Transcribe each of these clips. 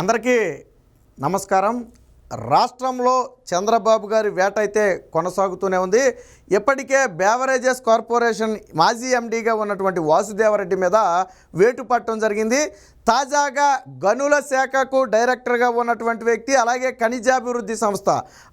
అందరికీ నమస్కారం. రాష్ట్రంలో చంద్రబాబు గారి వేట అయితే కొనసాగుతూనే ఉంది. ఇప్పటికే బేవరేజెస్ కార్పొరేషన్ మాజీ ఎండీగా ఉన్నటువంటి వాసుదేవరెడ్డి మీద వేటు పట్టడం జరిగింది. తాజాగా గనుల శాఖకు డైరెక్టర్గా ఉన్నటువంటి వ్యక్తి అలాగే ఖనిజాభివృద్ధి సంస్థ.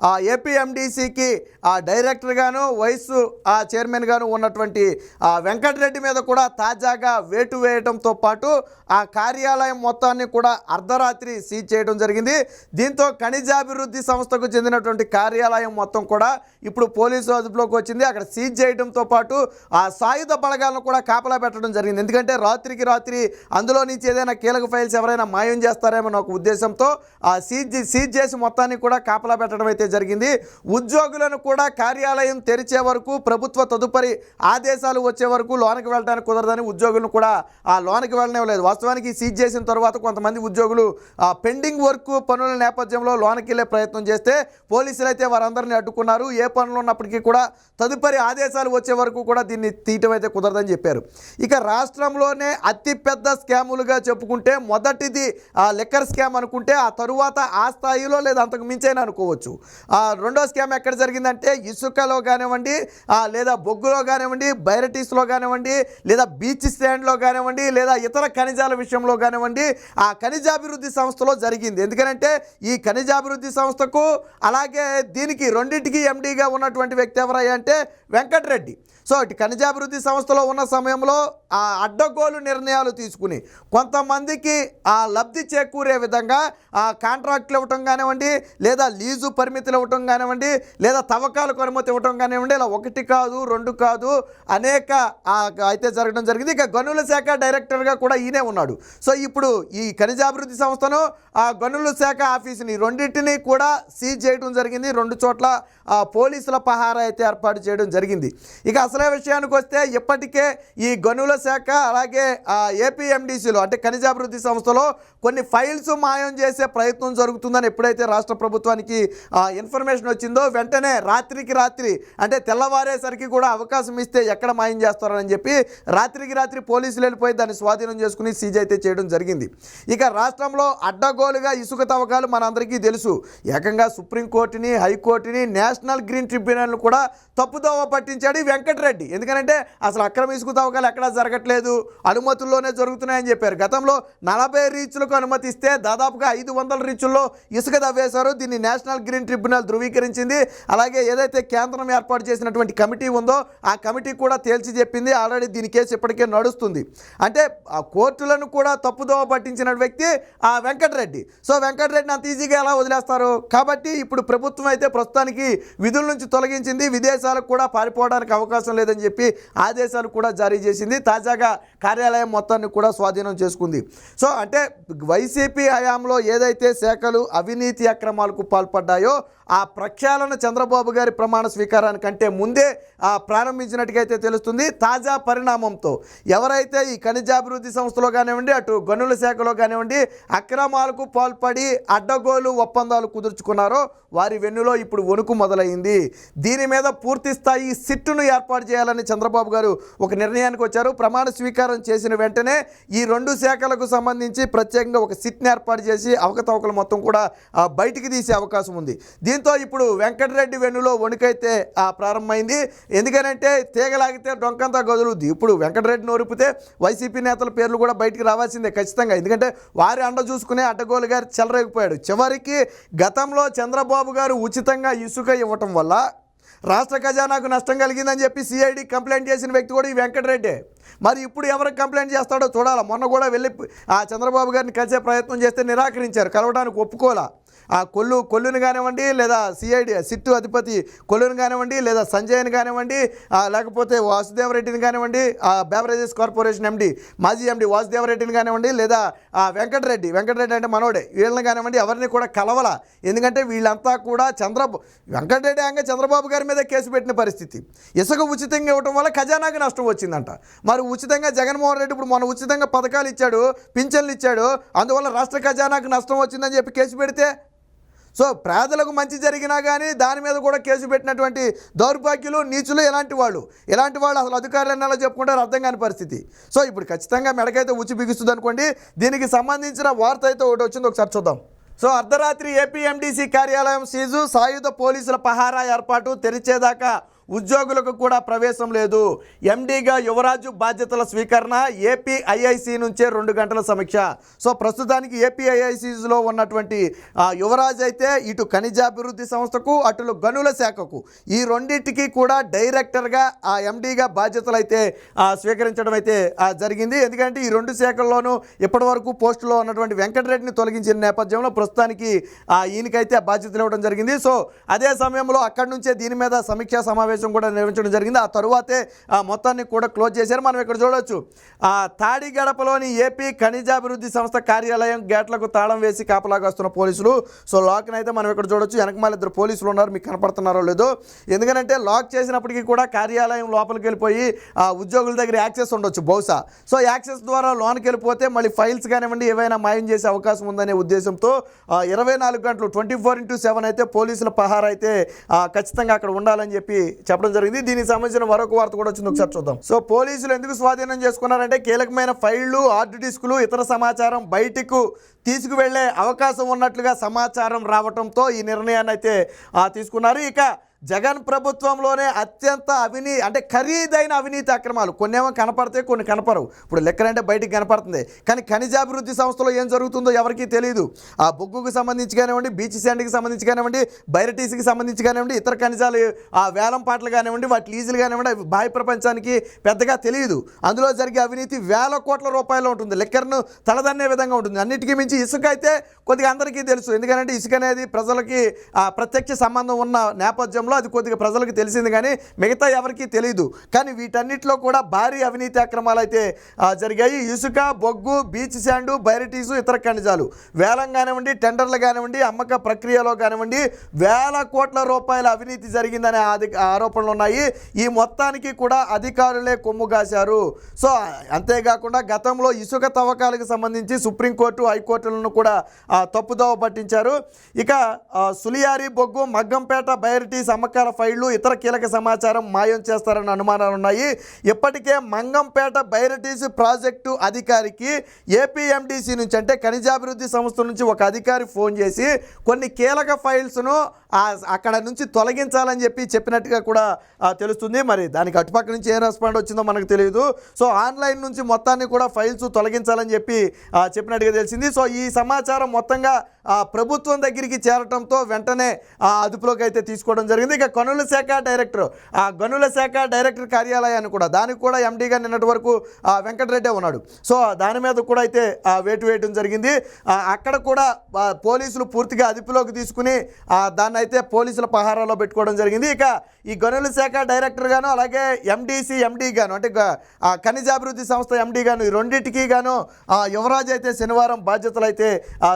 ఆ ఏపీఎండిసికి ఆ డైరెక్టర్గాను వైస్ ఆ చైర్మన్గాను ఉన్నటువంటి ఆ వెంకటరెడ్డి మీద కూడా తాజాగా వేటు వేయడంతో పాటు ఆ కార్యాలయం మొత్తాన్ని కూడా అర్ధరాత్రి సీజ్ చేయడం జరిగింది. దీంతో ఖనిజాభివృద్ధి సంస్థకు చెందినటువంటి కార్యాలయం మొత్తం కూడా ఇప్పుడు పోలీసు అదుపులోకి వచ్చింది. అక్కడ సీజ్ చేయడంతో పాటు ఆ సాయుధ బలగాలను కూడా కాపలా పెట్టడం జరిగింది. ఎందుకంటే రాత్రికి రాత్రి అందులో నుంచి ఏదైనా కీలక ఫైల్స్ ఎవరైనా మాయం చేస్తారేమో ఒక ఉద్దేశంతో ఆ సీజ్ సీజ్ చేసి మొత్తాన్ని కూడా కాపలా పెట్టడం అయితే జరిగింది. ఉద్యోగులను కూడా కార్యాలయం తెరిచే వరకు ప్రభుత్వ తదుపరి ఆదేశాలు వచ్చే వరకు లోనకి వెళ్ళడానికి కుదరదని ఉద్యోగులను కూడా ఆ లోనికి వెళ్ళనివ్వలేదు. వాస్తవానికి సీజ్ చేసిన తర్వాత కొంతమంది ఉద్యోగులు ఆ పెండింగ్ వర్క్ పనుల నేపథ్యంలో లోనకి వెళ్ళే ప్రయత్నం చేస్తే పోలీసులు అయితే వారందరినీ అడ్డుకున్నారు. ఏ పనులు ఉన్నప్పటికీ కూడా తదుపరి ఆదేశాలు వచ్చే వరకు కూడా దీన్ని తీయటం అయితే కుదరదని చెప్పారు. ఇక రాష్ట్రంలోనే అతిపెద్ద స్కాములుగా చెప్పుకుంటే మొదటిది లిక్కర్ స్కామ్ అనుకుంటే ఆ తరువాత ఆ స్థాయిలో లేదా అంతకు మించైనా అనుకోవచ్చు. ఆ రెండో స్కామ్ ఎక్కడ జరిగిందంటే ఇసుకలో కానివ్వండి లేదా బొగ్గులో కానివ్వండి బైరటీస్లో కానివ్వండి లేదా బీచ్ స్టాండ్లో కానివ్వండి లేదా ఇతర ఖనిజాల విషయంలో కానివ్వండి ఆ ఖనిజాభివృద్ధి సంస్థలో జరిగింది. ఎందుకంటే ఈ ఖనిజాభివృద్ధి సంస్థకు అలాగే దీనికి రెండింటికి ఎండీగా ఉన్నటువంటి వ్యక్తి ఎవరయ్యా అంటే వెంకటరెడ్డి. సో ఇటు ఖనిజాభివృద్ధి సంస్థలో ఉన్న సమయంలో ఆ అడ్డగోలు నిర్ణయాలు తీసుకుని కొంతమందికి ఆ లబ్ధి చేకూరే విధంగా ఆ కాంట్రాక్ట్లు ఇవ్వటం కానివ్వండి లేదా లీజు పరిమితులు ఇవ్వటం కానివ్వండి లేదా తవ్వకాలకు అనుమతి ఇవ్వటం కానివ్వండి ఇలా ఒకటి కాదు రెండు కాదు అనేక అయితే జరగడం జరిగింది. ఇక గనుల శాఖ డైరెక్టర్గా కూడా ఈయనే ఉన్నాడు. సో ఇప్పుడు ఈ ఖనిజాభివృద్ధి సంస్థను ఆ గనుల శాఖ ఆఫీసుని రెండింటిని కూడా సీజ్ చేయడం జరిగింది. రెండు చోట్ల పోలీసుల పహారా అయితే ఏర్పాటు చేయడం జరిగింది. ఇక అసలే విషయానికి వస్తే ఇప్పటికే ఈ గనుల శాఖ అలాగే ఏపీఎండిసిలో అంటే ఖనిజాభివృద్ధి సంస్థలో కొన్ని ఫైల్స్ మాయం చేసే ప్రయత్నం జరుగుతుందని ఎప్పుడైతే రాష్ట్ర ప్రభుత్వానికి ఇన్ఫర్మేషన్ వచ్చిందో వెంటనే రాత్రికి రాత్రి అంటే తెల్లవారేసరికి కూడా అవకాశం ఇస్తే ఎక్కడ మాయం చేస్తారని చెప్పి రాత్రికి రాత్రి పోలీసులు వెళ్ళిపోయి దాన్ని స్వాధీనం చేసుకుని సీజ్ అయితే చేయడం జరిగింది. ఇక రాష్ట్రంలో అడ్డగోలుగా ఇసుక తవ్వకాలు మనందరికీ తెలుసు. ఏకంగా సుప్రీంకోర్టుని హైకోర్టుని నేషనల్ గ్రీన్ ట్రిబ్యునల్ను కూడా తప్పుదోవ పట్టించాడు వెంకటరెడ్డి. ఎందుకంటే అసలు అక్రమ ఇసుక తవ్వకాలు ఎక్కడా జరగట్లేదు అనుమతుల్లోనే జరుగుతున్నాయని చెప్పారు. గతంలో నలభై రీచ్లకు అనుమతిస్తే దాదాపుగా ఐదు వందల రీచుల్లో ఇసుక తవ్వేశారు దీన్ని నేషనల్ గ్రీన్ ట్రిబ్యునల్ ధృవీకరించింది. అలాగే ఏదైతే కేంద్రం ఏర్పాటు చేసినటువంటి కమిటీ ఉందో ఆ కమిటీ కూడా తేల్చి చెప్పింది. ఆల్రెడీ దీని కేసు ఇప్పటికే నడుస్తుంది. అంటే ఆ కోర్టులను కూడా తప్పుదోవ పట్టించిన వ్యక్తి ఆ వెంకటరెడ్డి. సో వెంకటరెడ్డిని అంత ఈజీగా ఎలా వదిలేస్తారు? కాబట్టి ఇప్పుడు ప్రభుత్వం అయితే ప్రస్తుతానికి విధుల నుంచి తొలగించింది. విదేశాలకు కూడా పారిపోవడానికి అవకాశం లేదని చెప్పి ఆదేశాలు కూడా జారీ చేసింది. తాజాగా కార్యాలయం మొత్తాన్ని కూడా స్వాధీనం చేసుకుంది. సో అంటే వైసీపీ హయాంలో ఏదైతే శాఖలు అవినీతి అక్రమాలకు పాల్పడ్డాయో ఆ ప్రక్షాళన చంద్రబాబు గారి ప్రమాణ స్వీకారానికంటే ముందే ప్రారంభించినట్టుగైతే తెలుస్తుంది. తాజా పరిణామంతో ఎవరైతే ఈ ఖనిజాభివృద్ధి సంస్థలో కానివ్వండి అటు గనుల శాఖలో కానివ్వండి అక్రమాలకు పాల్పడి అడ్డగోలు ఒప్పందాలు కుదుర్చుకున్నారో వారి వెన్నులో ఇప్పుడు వణుకు మొదలైంది. దీని మీద పూర్తి స్థాయి సిట్టును ఏర్పాటు చేయాలని చంద్రబాబు గారు ఒక నిర్ణయానికి వచ్చారు ప్రమాణ స్వీకారం చేసిన వెంటనే ఈ రెండు శాఖలకు సంబంధించి ప్రత్యేకంగా ఒక సిట్ని ఏర్పాటు చేసి అవకతవకలు మొత్తం కూడా బయటికి తీసే అవకాశం ఉంది. దీంతో ఇప్పుడు వెంకటరెడ్డి వెన్నులో వణుకైతే ప్రారంభమైంది. ఎందుకనంటే తీగలాగితే డొంకంతా గదులుద్ది. ఇప్పుడు వెంకటరెడ్డి నోరిపితే వైసీపీ నేతల పేర్లు కూడా బయటికి రావాల్సిందే ఖచ్చితంగా. ఎందుకంటే వారి అండ చూసుకునే అడ్డగోలు గారు చెలరేగిపోయాడు. చివరికి గతంలో చంద్రబాబు గారు ఉచితంగా ఇసుక ఇవ్వటం వల్ల రాష్ట్ర ఖజానాకు నష్టం కలిగిందని చెప్పి సిఐడి కంప్లైంట్ చేసిన వ్యక్తి కూడా ఈ వెంకటరెడ్డి. మరి ఇప్పుడు ఎవరికి కంప్లైంట్ చేస్తాడో చూడాలి. మొన్న కూడా వెళ్ళి ఆ చంద్రబాబు గారిని కలిసే ప్రయత్నం చేస్తే నిరాకరించారు. కలవడానికి ఒప్పుకోలా. ఆ కొల్లు కొల్లుని కానివ్వండి లేదా సిఐడి సిట్టు అధిపతి కొల్లుని కానివ్వండి లేదా సంజయ్ని కానివ్వండి లేకపోతే వాసుదేవరెడ్డిని కానివ్వండి ఆ బేవరేజెస్ కార్పొరేషన్ ఎండి మాజీ ఎండి వాసుదేవరెడ్డిని కానివ్వండి లేదా ఆ వెంకటరెడ్డి వెంకటరెడ్డి అంటే మనోడే వీళ్ళని కానివ్వండి ఎవరిని కూడా కలవల. ఎందుకంటే వీళ్ళంతా కూడా చంద్రబాబు వెంకటరెడ్డి అంగ చంద్రబాబు గారి మీద కేసు పెట్టిన పరిస్థితి. ఇసుక ఉచితంగా ఇవ్వడం వల్ల ఖజానాకి నష్టం వచ్చిందంట. మరి ఉచితంగా జగన్మోహన్ రెడ్డి ఇప్పుడు మన ఉచితంగా పథకాలు ఇచ్చాడు పింఛన్లు ఇచ్చాడు అందువల్ల రాష్ట్ర ఖజానాకు నష్టం వచ్చిందని చెప్పి కేసు పెడితే సో పేదలకు మంచి జరిగినా కానీ దాని మీద కూడా కేసు పెట్టినటువంటి దౌర్భాగ్యులు నీచులు ఎలాంటి వాళ్ళు? ఎలాంటి వాళ్ళు అసలు అధికారులు ఎన్నాలో చెప్పుకుంటారు అర్థం కాని పరిస్థితి. సో ఇప్పుడు ఖచ్చితంగా మెడకైతే ఉచి బిగుస్తుంది అనుకోండి దీనికి సంబంధించిన వార్త అయితే ఒకటి వచ్చింది ఒకసారి చూద్దాం. సో అర్ధరాత్రి ఏపీఎండీసీ కార్యాలయం సీజు సాయుధ పోలీసుల పహారా ఏర్పాటు తెరిచేదాకా ఉద్యోగులకు కూడా ప్రవేశం లేదు. ఎండీగా యువరాజు బాధ్యతల స్వీకరణ ఏపీ ఐఐసి నుంచే రెండు గంటల సమీక్ష. సో ప్రస్తుతానికి ఏపీ ఐఐసిలో ఉన్నటువంటి ఆ, యువరాజ్ అయితే ఇటు ఖనిజాభివృద్ధి సంస్థకు అటు గనుల శాఖకు. ఈ రెండింటికి కూడా డైరెక్టర్గా ఆ ఎండీగా బాధ్యతలు అయితే ఆ, స్వీకరించడం అయితే జరిగింది. ఎందుకంటే ఈ రెండు శాఖల్లోనూ ఇప్పటి వరకు పోస్టులో ఉన్నటువంటి వెంకటరెడ్డిని తొలగించిన నేపథ్యంలో ప్రస్తుతానికి ఈయనకైతే బాధ్యతలు ఇవ్వడం జరిగింది. సో అదే సమయంలో అక్కడి నుంచే దీని మీద సమీక్షా సమావేశం కూడా నిర్వహించడం జరిగింది. ఆ తరువాతే ఆ మొత్తాన్ని కూడా క్లోజ్ చేశారు. మనం ఇక్కడ చూడొచ్చు. ఆ తాడి గడపలోని ఏపీ ఖనిజాభివృద్ధి సంస్థ కార్యాలయం గేట్లకు తాళం వేసి కాపలాగా వస్తున్న పోలీసులు. సో లాక్ని అయితే మనం ఇక్కడ చూడొచ్చు. వెనకమాల ఇద్దరు పోలీసులు ఉన్నారు. మీకు కనపడుతున్నారో లేదో. ఎందుకంటే లాక్ చేసినప్పటికీ కూడా కార్యాలయం లోపలికి వెళ్ళిపోయి ఆ ఉద్యోగుల దగ్గర యాక్సెస్ ఉండొచ్చు బహుశా. సో యాక్సెస్ ద్వారా లోన్కి వెళ్ళిపోతే మళ్ళీ ఫైల్స్ కానివ్వండి ఏవైనా మాయం చేసే అవకాశం ఉందనే ఉద్దేశంతో ఇరవై నాలుగు గంటలు ట్వంటీ ఫోర్ ఇంటూ సెవెన్ అయితే పోలీసుల పహార అయితే ఖచ్చితంగా అక్కడ ఉండాలని చెప్పి చెప్పడం జరిగింది. దీనికి సంబంధించిన మరొక వార్త కూడా వచ్చింది. ఒకసారి చూద్దాం. సో పోలీసులు ఎందుకు స్వాధీనం చేసుకున్నారంటే కీలకమైన ఫైళ్ళు హార్డ్ డిస్కులు ఇతర సమాచారం బయటకు తీసుకువెళ్ళే అవకాశం ఉన్నట్లుగా సమాచారం రావడంతో ఈ నిర్ణయాన్ని అయితే ఆ, తీసుకున్నారు. ఇక జగన్ ప్రభుత్వంలోనే అత్యంత అవినీ అంటే ఖరీదైన అవినీతి అక్రమాలు. కొన్నేమో కనపడతాయి కొన్ని కనపడవు. ఇప్పుడు లెక్కలంటే అంటే బయటికి కనపడుతుంది. కానీ ఖనిజాభివృద్ధి సంస్థలో ఏం జరుగుతుందో ఎవరికీ తెలియదు ఆ బొగ్గుకు సంబంధించి కానివ్వండి బీచ్ శాండ్కి సంబంధించి కానివ్వండి బైరటీస్కి సంబంధించి కానివ్వండి ఇతర ఖనిజాలు ఆ వేలం పాటలు కానివ్వండి వాటి లీజులు కానివ్వండి అవి బాహ్య ప్రపంచానికి పెద్దగా తెలియదు అందులో జరిగే అవినీతి వేల కోట్ల రూపాయలు ఉంటుంది. లెక్కర్ను తలదన్నే విధంగా ఉంటుంది. అన్నిటికీ మించి ఇసుక అయితే కొద్దిగా అందరికీ తెలుసు. ఎందుకంటే ఇసుక అనేది ప్రజలకి ప్రత్యక్ష సంబంధం ఉన్న నేపథ్యంలో అది కొద్దిగా ప్రజలకు తెలిసింది కానీ మిగతా ఎవరికీ తెలియదు కానీ వీటన్నిటిలో కూడా భారీ అవినీతి అక్రమాలు అయితే జరిగాయి. ఇసుక బొగ్గు బీచ్ శాండు బైరటీసు ఇతర ఖనిజాలు. వేలం కానివ్వండి టెండర్లు కానివ్వండి అమ్మక ప్రక్రియలో కానివ్వండి వేల కోట్ల రూపాయల అవినీతి జరిగిందనే ఆరోపణలు ఉన్నాయి. ఈ మొత్తానికి కూడా అధికారులే కొమ్ము కాశారు. సో అంతేకాకుండా గతంలో ఇసుక తవ్వకాలకు సంబంధించి సుప్రీంకోర్టు హైకోర్టులను కూడా తప్పుదోవ పట్టించారు. ఇక సులియారి బొగ్గు మగ్గంపేట బైరటీస్ అమ్మకాల ఫైళ్ళు ఇతర కీలక సమాచారం మాయం చేస్తారన్న అనుమానాలు ఉన్నాయి ఇప్పటికే మంగంపేట బైరటీస్ ప్రాజెక్టు అధికారికి ఏపీఎండిసి నుంచి అంటే ఖనిజాభివృద్ధి సంస్థ నుంచి ఒక అధికారి ఫోన్ చేసి కొన్ని కీలక ఫైల్స్ను అక్కడ నుంచి తొలగించాలని చెప్పి చెప్పినట్టుగా కూడా తెలుస్తుంది. మరి దానికి అటుపక్క నుంచి ఏం రెస్పాండ్ వచ్చిందో మనకు తెలియదు. సో ఆన్లైన్ నుంచి మొత్తాన్ని కూడా ఫైల్స్ తొలగించాలని చెప్పి చెప్పినట్టుగా తెలిసింది. సో ఈ సమాచారం మొత్తంగా ప్రభుత్వం దగ్గరికి చేరటంతో వెంటనే అదుపులోకి అయితే తీసుకోవడం జరిగింది. ఇక గనుల శాఖ డైరెక్టర్ ఆ గనుల శాఖ డైరెక్టర్ కార్యాలయాన్ని కూడా దానికి కూడా ఎండీగా నిన్నటి వరకు ఆ, వెంకటరెడ్డే ఉన్నాడు. సో దాని మీద కూడా అయితే ఆ, వేటు వేయడం జరిగింది. అక్కడ కూడా పోలీసులు పూర్తిగా అదుపులోకి తీసుకుని దాన్ని అయితే పోలీసుల పహారాలో పెట్టుకోవడం జరిగింది. ఇక ఈ గనుల శాఖ డైరెక్టర్ గాను అలాగే ఎండీసీ ఎండీ గాను అంటే ఆ ఖనిజాభివృద్ధి సంస్థ ఎండీ గాను ఈ రెండింటికి గాను ఆ, యువరాజ్ అయితే శనివారం బాధ్యతలు అయితే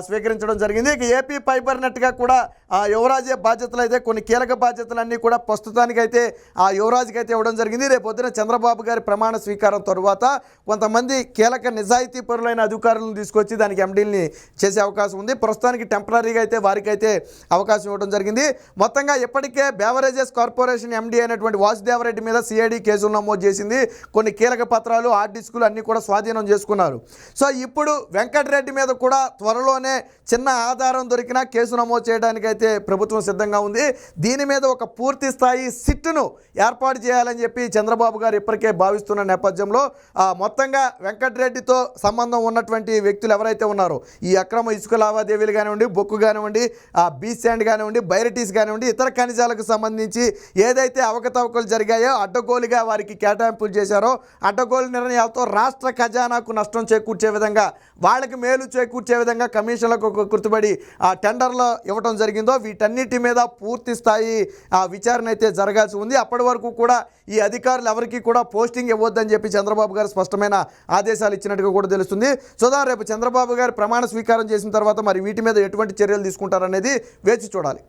స్వీకరించడం జరిగింది. ఇక ఏపీ ఫైబర్ నెట్గా కూడా ఆ యువరాజే బాధ్యతలు అయితే కొన్ని కీలక బాధ్యతలన్నీ కూడా ప్రస్తుతానికి అయితే ఆ యువరాజ్కి అయితే ఇవ్వడం జరిగింది. రేపొద్దున చంద్రబాబు గారి ప్రమాణ స్వీకారం తరువాత కొంతమంది కీలక నిజాయితీ పరులైన అధికారులను తీసుకొచ్చి దానికి ఎండీల్ని చేసే అవకాశం ఉంది. ప్రస్తుతానికి టెంపరీగా అయితే వారికైతే అవకాశం ఇవ్వడం జరిగింది. మొత్తంగా ఇప్పటికే బేవరేజెస్ కార్పొరేషన్ ఎండీ అయినటువంటి వాసుదేవరెడ్డి మీద సిఐడి కేసులు నమోదు చేసింది. కొన్ని కీలక పత్రాలు హార్డ్ డిస్కులు అన్నీ కూడా స్వాధీనం చేసుకున్నారు. సో ఇప్పుడు వెంకటరెడ్డి మీద కూడా త్వరలోనే చిన్న ఆధారం దొరికినా కేసు నమోదు చేయడానికైతే ప్రభుత్వం సిద్ధంగా ఉంది. దీని మీద ఒక పూర్తి స్థాయి సిట్టును ఏర్పాటు చేయాలని చెప్పి చంద్రబాబు గారు ఇప్పటికే భావిస్తున్న నేపథ్యంలో మొత్తంగా వెంకటరెడ్డితో సంబంధం ఉన్నటువంటి వ్యక్తులు ఎవరైతే ఉన్నారో ఈ అక్రమ ఇసుక లావాదేవీలు కానివ్వండి బొక్కు కానివ్వండి బీ బీచ్ శాండ్ కానివ్వండి బైరటీస్ కానివ్వండి ఇతర ఖనిజాలకు సంబంధించి ఏదైతే అవకతవకలు జరిగాయో అడ్డగోలుగా వారికి కేటాయింపులు చేశారో అడ్డగోలు నిర్ణయాలతో రాష్ట్ర ఖజానాకు నష్టం చేకూర్చే విధంగా వాళ్ళకి మేలు చేకూర్చే విధంగా కమిషన్లకు గుర్తుపడి ఆ టెండర్లో ఇవ్వడం జరిగిందో వీటన్నిటి మీద పూర్తి స్థాయి ఆ విచారణ అయితే జరగాల్సి ఉంది. అప్పటి వరకు కూడా ఈ అధికారులు ఎవరికి కూడా పోస్టింగ్ ఇవ్వద్దని చెప్పి చంద్రబాబు గారు స్పష్టమైన ఆదేశాలు ఇచ్చినట్టుగా కూడా తెలుస్తుంది. చూద్దాం రేపు చంద్రబాబు గారు ప్రమాణ స్వీకారం చేసిన తర్వాత మరి వీటి మీద ఎటువంటి చర్యలు తీసుకుంటారనేది వేచి చూడాలి.